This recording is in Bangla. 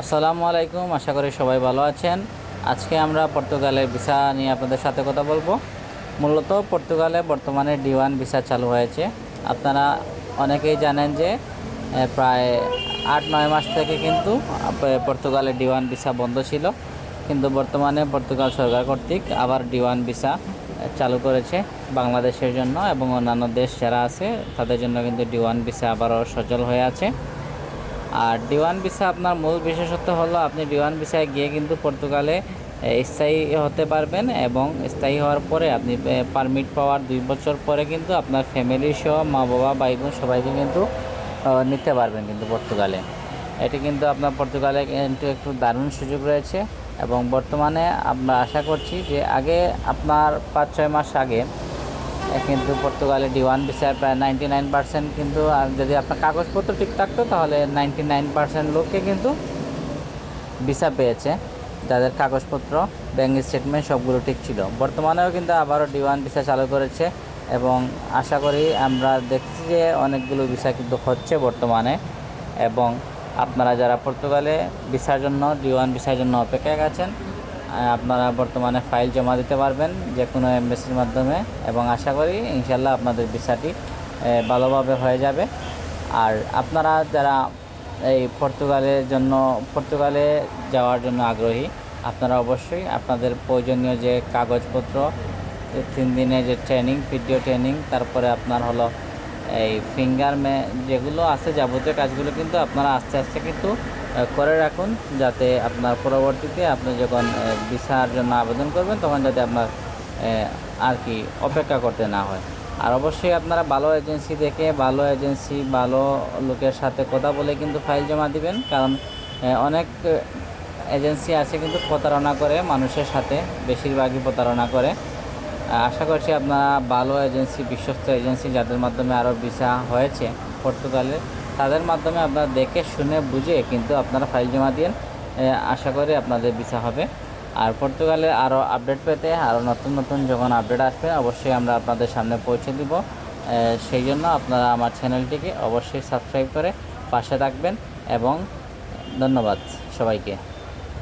আসসালামু আলাইকুম, আশা করি সবাই ভালো আছেন। আজকে আমরা পর্তুগালের ভিসা নিয়ে আপনাদের সাথে কথা বলব। মূলত পর্তুগালে বর্তমানে ডি ওয়ান ভিসা চালু হয়েছে। আপনারা অনেকেই জানেন যে প্রায় আট, নয় মাস থেকে কিন্তু পর্তুগালে ডি ওয়ান ভিসা বন্ধ ছিল। কিন্তু বর্তমানে পর্তুগাল সরকার কর্তৃক আবার ডি ওয়ান ভিসা চালু করেছে বাংলাদেশের জন্য এবং অন্যান্য দেশ যারা আছে, তাদের জন্য কিন্তু ডি ওয়ান ভিসা আবারও সচল হয়ে আছে। আর ডিওয়ান ভিসা আপনার মূল বিশেষত্ব হলো আপনি ডিওয়ান ভিসায় গিয়ে কিন্তু পর্তুগালে স্থায়ী হতে পারবেন এবং স্থায়ী হওয়ার পরে আপনি পারমিট পাওয়ার দুই বছর পরে কিন্তু আপনার ফ্যামিলি সহ মা বাবা ভাই বোন সবাইকে কিন্তু নিতে পারবেন কিন্তু পর্তুগালে। এটি কিন্তু আপনার পর্তুগালে কিন্তু একটু দারুণ সুযোগ রয়েছে এবং বর্তমানে আমরা আশা করছি যে আগে আপনার পাঁচ ছয় মাস আগে কিন্তু পর্তুগালে ডি ওয়ান ভিসায় প্রায় নাইনটি নাইন পার্সেন্ট কিন্তু আর যদি আপনার কাগজপত্র ঠিক থাকতো তাহলে নাইনটি নাইন পার্সেন্ট লোককে কিন্তু ভিসা পেয়েছে। যাদের কাগজপত্র ব্যাঙ্ক স্টেটমেন্ট সবগুলো ঠিক ছিল। বর্তমানেও কিন্তু আবারও ডি ওয়ান ভিসা চালু করেছে এবং আশা করি আমরা দেখছি যে অনেকগুলো ভিসা কিন্তু হচ্ছে বর্তমানে এবং আপনারা যারা পর্তুগালে ভিসার জন্য ডি ওয়ান ভিসার জন্য অপেক্ষায় আহ, আপনারা বর্তমানে ফাইল জমা দিতে পারবেন যে কোনো এমবেসির মাধ্যমে এবং আশা করি ইনশাল্লাহ আপনাদের ভিসাটি ভালোভাবে হয়ে যাবে। আর আপনারা যারা এই পর্তুগালের জন্য, পর্তুগালে যাওয়ার জন্য আগ্রহী, আপনারা অবশ্যই আপনাদের প্রয়োজনীয় যে কাগজপত্র, তিন দিনের যে ট্রেনিং ভিডিও ট্রেনিং তারপরে আপনার হলো এই ফিঙ্গার যেগুলো আছে যাবতীয় কাজগুলো কিন্তু আপনারা আস্তে আস্তে কিন্তু করে রাখুন যাতে আপনার পরবর্তীতে আপনি যখন ভিসার জন্য আবেদন করবেন তখন যাতে আপনার আর কি অপেক্ষা করতে না হয়। আর অবশ্যই আপনারা ভালো এজেন্সি দেখে, ভালো এজেন্সি ভালো লোকের সাথে কথা বলে কিন্তু ফাইল জমা দিবেন। কারণ অনেক এজেন্সি আছে কিন্তু প্রতারণা করে মানুষের সাথে, বেশিরভাগই প্রতারণা করে। আশা করছি আপনারা ভালো এজেন্সি, বিশ্বস্ত এজেন্সি যাদের মাধ্যমে আরও ভিসা হয়েছে পর্তুগালে তাদের মাধ্যমে আপনারা দেখে, শুনে, বুঝে কিন্তু আপনারা ফাইল জমা দিন আশা করি আপনাদের ভিসা হবে। আর পর্তুগালে আরও আপডেট পেতে আরও নতুন নতুন যখন আপডেট আসবে, অবশ্যই আমরা আপনাদের সামনে পৌঁছে দিব। সেই জন্য আপনারা আমার চ্যানেলটিকে অবশ্যই সাবস্ক্রাইব করে পাশে থাকবেন এবং ধন্যবাদ সবাইকে।